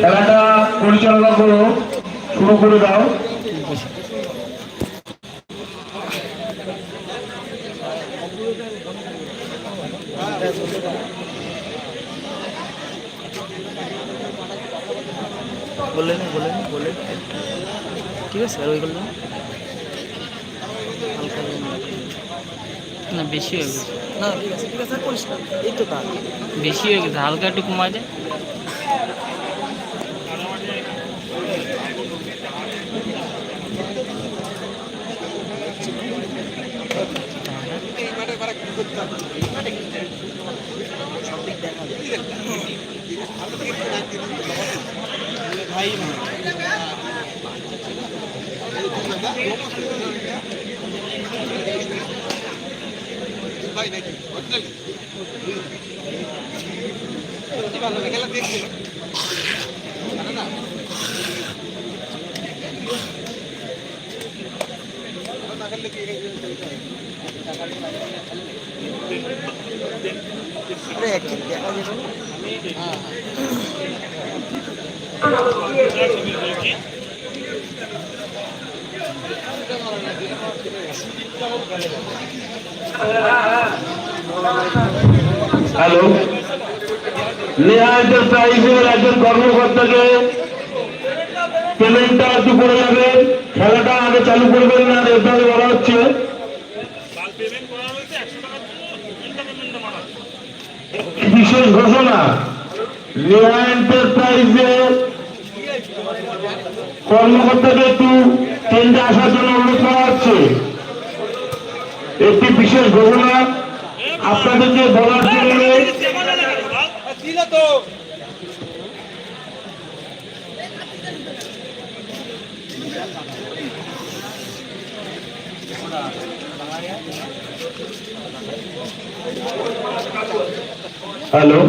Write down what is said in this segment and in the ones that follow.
খেলাটা পরিচালনা করো, শুরু করে দাও। বললেন বললেন বললেন। ঠিক আছে, আর ওই হালকা না, বেশি হয়ে গেছে। না ঠিক আছে ঠিক আছে পরিষ্কার। এই তো তার। বেশি হয়ে গেছে হালকা একটু কমায় দেয় আরে একই দেখা যাবে না হ্যালো। নেহা এন্টারপ্রাইজের একজন কর্মকর্তাকে পেমেন্টটা একটু করে যাবে খেলাটা আগে চালু করবেন না এভাবে বলা হচ্ছে। বিশেষ ঘোষণা নেহা এন্টারপ্রাইজের কর্মকর্তাকে একটু কেন্দ্রে আসার জন্য অনুরোধ করা হচ্ছে। একটি বিশেষ ঘোষণা আপনাদেরকে বলার জন্য হ্যালো?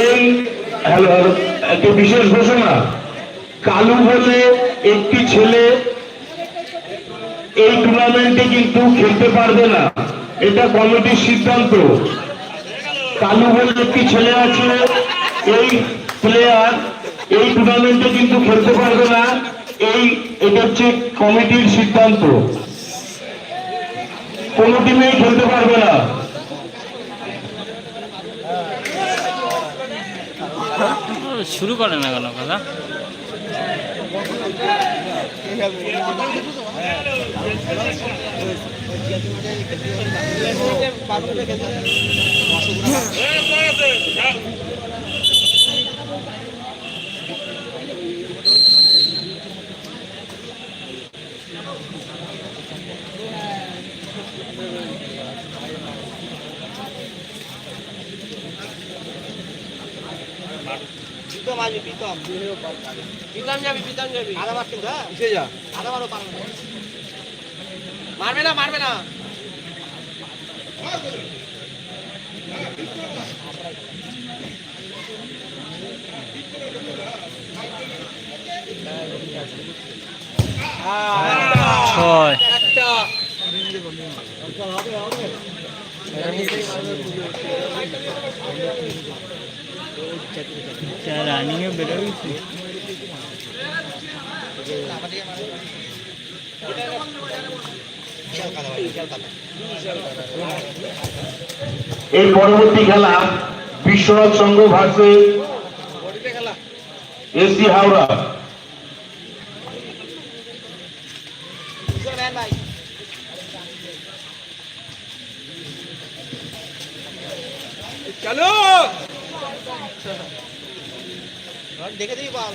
এই হ্যালো হ্যালো একটি বিশেষ ঘোষণা। কালু বলে একটি ছেলে এই টুর্নামেন্টে কিন্তু খেলতে পারবে না। এটা কমিটির সিদ্ধান্ত। কালু বলে একটি ছেলে আছে, এই প্লেয়ার এই টুর্নামেন্টে কিন্তু খেলতে পারবে না। এই, এটা হচ্ছে কমিটির সিদ্ধান্ত। কোনো টিমেই খেলতে পারবে না। শুরু করে না কেন কথা? প্রীতম যাবি প্রীতম যাবি। মার কিন্তু হ্যাঁ কিসে যা? আধা মারও পারবে মারবে না মারবে না। ছয়। একটা রানিংয়ে বেরো গেছি এই পরবর্তী খেলা বিশ্বনাথ সংঘ ভার্সেস এসি হাওড়া। চলো! দেখে দিই বল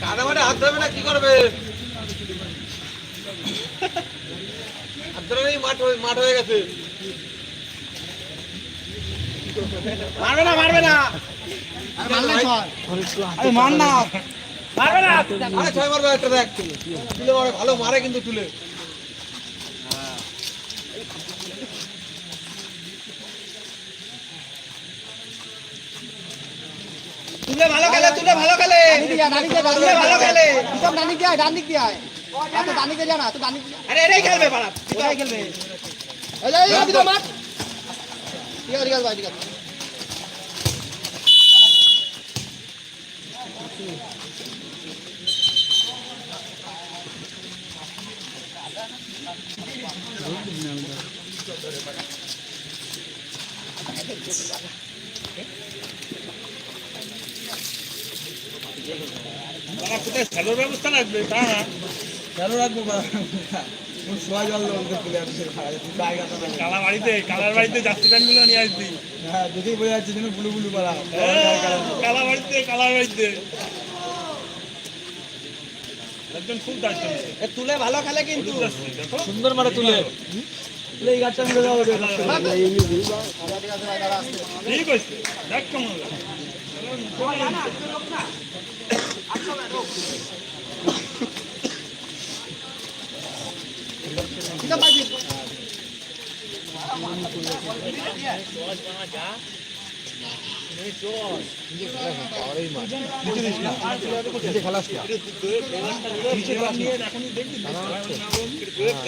কাদা মাঠে হাত ধরবে না কি করবে? আপনারা এই মাঠ হয়ে- মাঠ হয়ে গেছে। মারবে না মারবে না। আরে না মারবে না। আরে ছয় মারবে একটা দেখ। তুলে মারে ভালো মারে কিন্তু তুলে। তুলে ভালো খেলে তুলে ভালো খেলে তুলে ভালো খেলে আরে এটাই খেলবে পাড়া এটাই খেলবে খেলোর ব্যবস্থা লাগবে তা না? রাখব কালা বাড়িতে কালার বাড়িতে যাত্রী প্যান্টগুলো নিয়ে আসবি। হ্যাঁ দেখেই বোঝা যাচ্ছে যেন বুলু বুলু পালা কালা বাড়িতে কালার বাড়িতে। একজন খুব তুলে ভালো খেলে কিন্তু। সুন্দর মারে তুলে। তুলে এই গাছটা ঠিক আছে দেখ কেমন লাগে।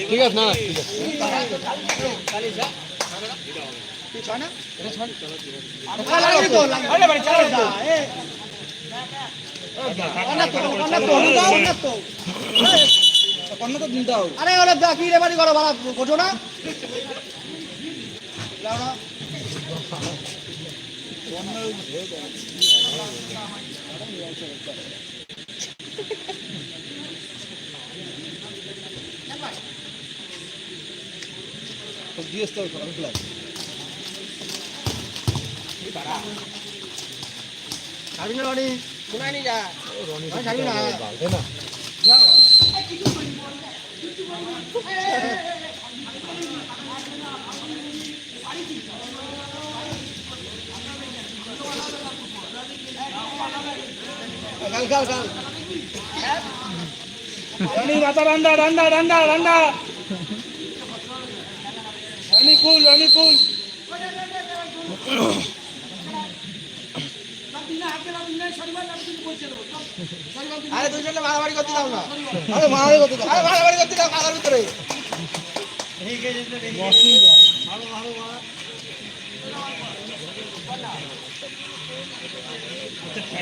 ঠিক আছে না আরে ওরা বাকি রে বাড়ি করো বাড়া কোটো না? ছাড়বি না রনি শোনাই নি যা রনি ছাড়বি না কাল কাল কাল রানী মাথা রান্না রান্না রান্না রান্না রানী কুল রানী কুল আরে দুজনে মারামারি করতে দাও না। আরে মারামারি করতে দাও। আরে মারামারি করতে দাও মারার ভিতরে।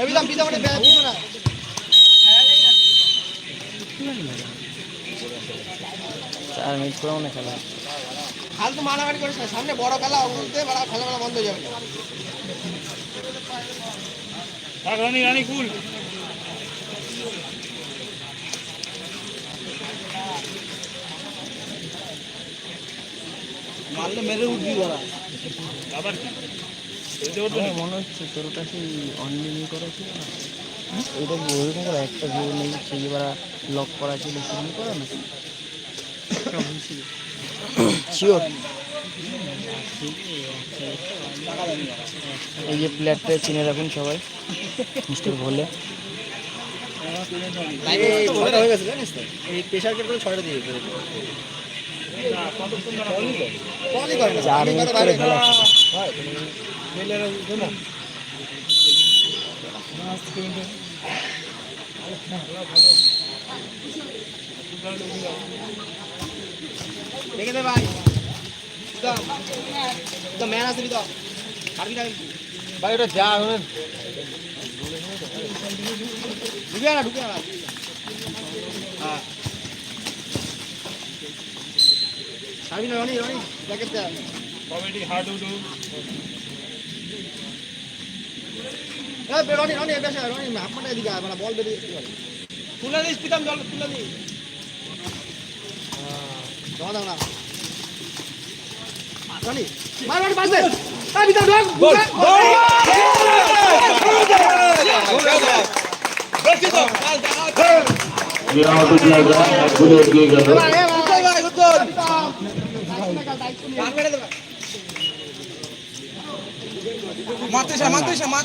এবিদাম মানে ব্যাগ দিও না। চার মিনিট করে মনে খেলা। ফালতু মারামারি করিস না। সামনে বড় খেলা বড় খেলা বন্ধ হয়ে যাবে। রানী রানী কুল মারলে মেরে উঠবি ওরা আবার মনে হচ্ছে তোর ওটা সেই অনলাইন করা ছিল না ওইটা ওইরকম করে একটা ভিউ নেই সেই এবার লক করা ছিল সেরকম করা না শিওর এই যে প্লেয়ারটা চিনে রাখুন সবাই মিস্টার খেলা দেখে দে ভাই। ভাই ওটা যা ঢুকে না ঢুকে না হ্যাঁ ছাড়বি না রনি রনি জ্যাকেট দে কমেডি হার্ড উডু এ রনি রনি এ বেশা রনি হাফ মাঠে এদিকে মানে বল বেরিয়ে তুলে দিস পিতাম জল তুলে দিস। জমা দাও না। রনি মার মার পাশে আ ভিতর ঢোক।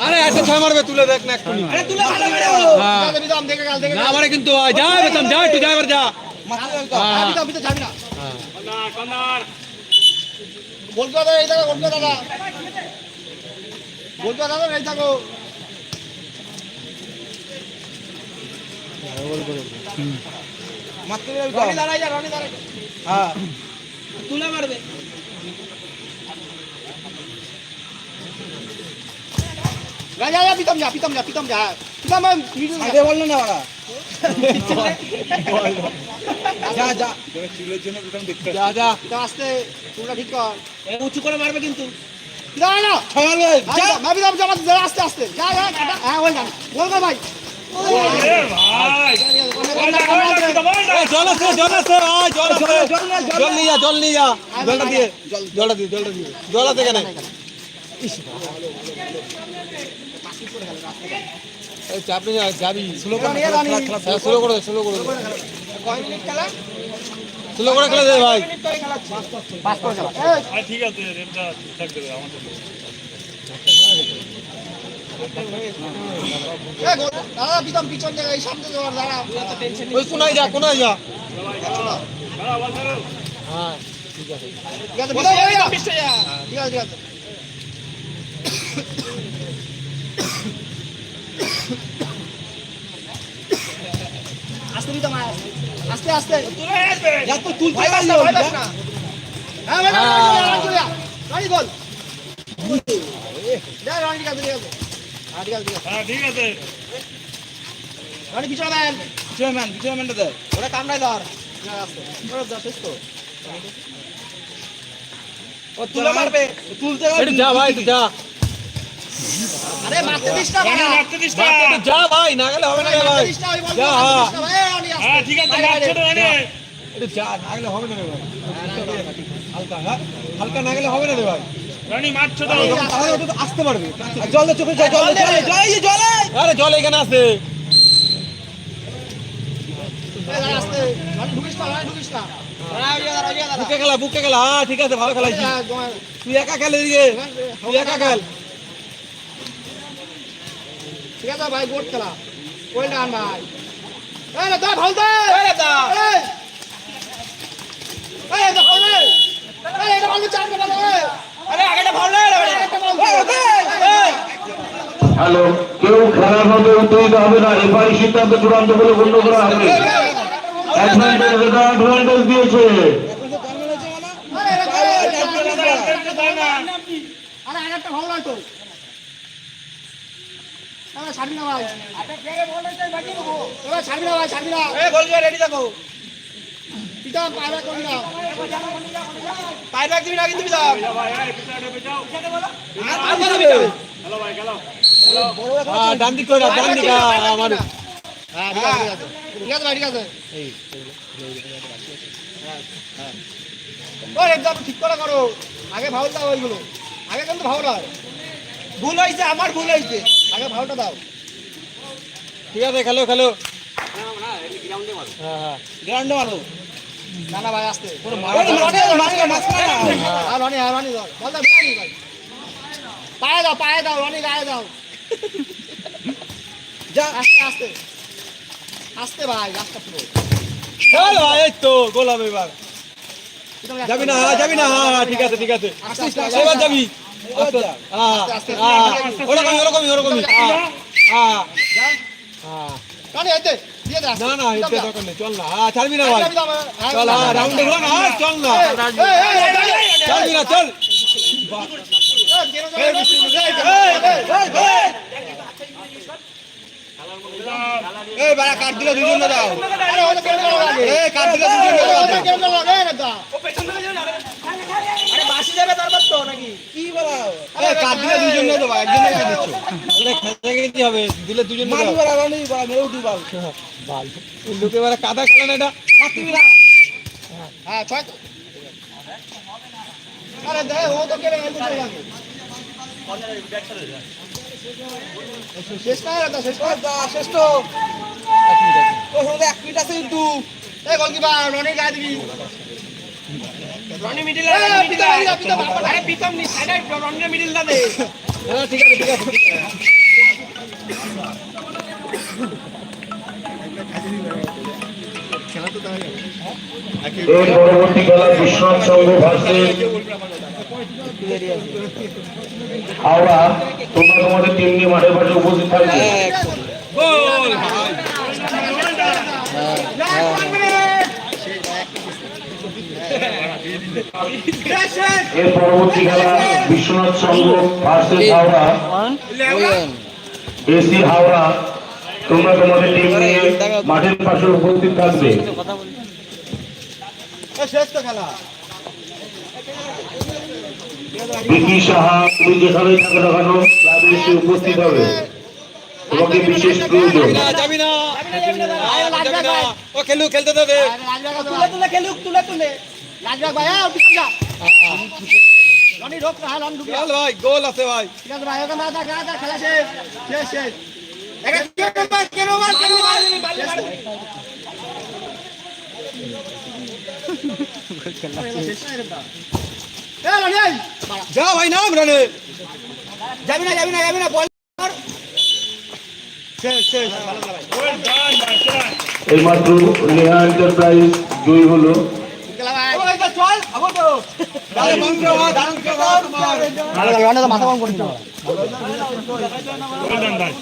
আরে একটা ছয় মারবে তুলে দেখ না একটু না কিন্তু যা যা একটু যা এবার যা। বলতো দাদা এই থাকো বলতো দাদা। বলতো দাদা এই থাকো রনি দাঁড়াই যা রনি দাঁড়াই হ্যাঁ। তুলে মারবে। যা যা পিতম যা পিতম যা পিতম যা। পিতম মিডল আগে না ওরা। যা যা। যা যা। পিতম আসতে ঠিক কর। উঁচু করে মারবে কিন্তু। না না যা দাম জমা আস্তে আস্তে। যা যা হ্যাঁ ওই বল কর ভাই। কেন চাপ যাবি। স্লো করে হ্যাঁ স্লো করে। স্লো করে। ঠিক পিছন জায়গায় সামনে ঠিক আছে ঠিক আছে ঠিক আছে আস্তে। পিতম আয় আস্তে আস্তে। যা তো তুলতে পারিস না পাস না। হ্যাঁ ভাই রানি গোল যা। রানি ঠিক আছে হ্যাঁ ঠিক আছে হ্যাঁ ঠিক আছে। রানি পিছনে ম্যান পিছনে ম্যান পিছনে ম্যানটা দে। ওরা কামড়াই ধর। ওরা যা শেষ তো। ও তুলে মারবে। তুলতে একটু যা ভাই যা। আরে মারতে দিস না মারতে দিস না। যা ভাই না গেলে হবে না ভাই। না যা, হ্যাঁ ঠিক আছে মারছে তো রানি একটু যা না হবে না রে ভাই। হালকা হ্যাঁ? হালকা না হবে না রে ভাই। রানি মারছে তো তাহলে ওটা তো আসতে পারবে। জল দে চোখে জল দে জল জল আরে জল এখানে আছে এই আস্তে রানি ঢুকিস না রানি ঢুকিস না রানি ওই দাঁড়া ওই দাঁড়া বুকে খেলা বুকে খেলা। হ্যাঁ ঠিক আছে ভালো খেলাইছি। তুই একা খেলে দিকে তুই একা খেল। ঠিক আছে ভাই গোট খেলা। ডান ভাই। হ্যালো কেউ খেলার মধ্যে উত্তেজিত হবে না। এবারই সিদ্ধান্ত চূড়ান্ত বলে গণ্য করা হবে। অ্যাডভান্টেজ দিয়েছে। আরে আগেরটা ভালো নয় তো ছাড়বি না ভাই। এবার ছাড়বি না ভাই ছাড়বি না। রেডি থাকো। পিতাম পায়রা করবি না। পায়রা দিবি না কিন্তু পিতাম দিবি হ্যাঁ ডান দিক করে ডান দিক আমার হ্যাঁ ঠিক আছে ভাই ঠিক আছে। একদম ঠিক করে করো। আগে ভাউল দাও ওইগুলো আগে কিন্তু হয়। ভুল হয়েছে আমার ভুল হয়েছে। আগে ভাউলটা দাও। ঠিক আছে খেলো খেলো। হ্যাঁ হ্যাঁ। গ্রাউন্ডে মারো। না না ভাই আসতে। কোনো মারো আর রনি আর রনি বল দাও বিরানি ভাই। পায়ে দাও পায়ে দাও রনি গায়ে দাও। যা আস্তে আস্তে। আস্তে ভাই রাস্তা পুরো। এই তো গোল হবে এবার যাবি না হ্যাঁ যাবি না হ্যাঁ হ্যাঁ ঠিক আছে ঠিক আছে। এবার যাবি। হ্যাঁ হ্যাঁ ওরকমই ওরকমই ওরকমই হ্যাঁ হ্যাঁ হ্যাঁ না না এতে দরকার নেই চল না হ্যাঁ ছাড়বি না ভাই হ্যাঁ চল হ্যাঁ রাউন্ডে ঘোরা না হ্যাঁ, চল না ছাড়বি না চল এই বাড়া কাট দিলে দুজন দাও এই কাট দিলে দুজন দাও আরে বাসি যাবে তারপর তো নাকি কি বলা দিলে দুজন দাও ভাই একজন এসে দিচ্ছ তাহলে খেলে গেছি হবে দিলে দুজন মারি বলা রানি বলা মেরে উঠি বল। বাল। লোকে এবারে কাদা খেলে না এটা। মারতিবি না হ্যাঁ ছয় আরে দে ও তো কেড়ে গেল শেষ না শেষ কর শেষ তো। এক মিনিট আছে কিন্তু। এই গোলকিপার রনির গায়ে দিবি। রনি মিডিল এই, পিতা, পিতা, পিতা, বাবা, আরে প্রীতম নি সাইডে রনি মিডিলটা দে। হ্যাঁ ঠিক আছে ঠিক আছে এর পরবর্তী খেলা বিশ্বনাথ সংঘ ভার্সেস হাওড়া তোমরা তোমাদের টিম নিয়ে মাঠের পাশে উপস্থিত থাকবে। এর পরবর্তী খেলা বিশ্বনাথ সংঘ ভার্সেস হাওড়া। এসি হাওড়া। তোমরা তোমাদের টিম নিয়ে মাঠের পাশে উপস্থিত থাকবে। বিকি সাহা তুমি যেখানেই থাকো না কেন ক্লাবে এসে উপস্থিত হবে। তোমাকে বিশেষ প্রয়োজন। যাবি না ও খেলু খেলতে দে দে তুলে তুলে খেলুক তুলে তুলে। ভাই আও যা রনি রোক না রন ঢুকে চল ভাই গোল আছে ভাই। ঠিক আছে ভাই খেলা শেষ। শেষ শেষ। কেন কেন মার কেন মার যা ভাই নাম রানে। যাবি না যাবি না যাবি না বল। খেলা এইমাত্র নেহা এন্টারপ্রাইজ জয়ী হলো চল আবার তো দাঁড়ান বন্ধ দাঁড়ান মাথা কম ভাই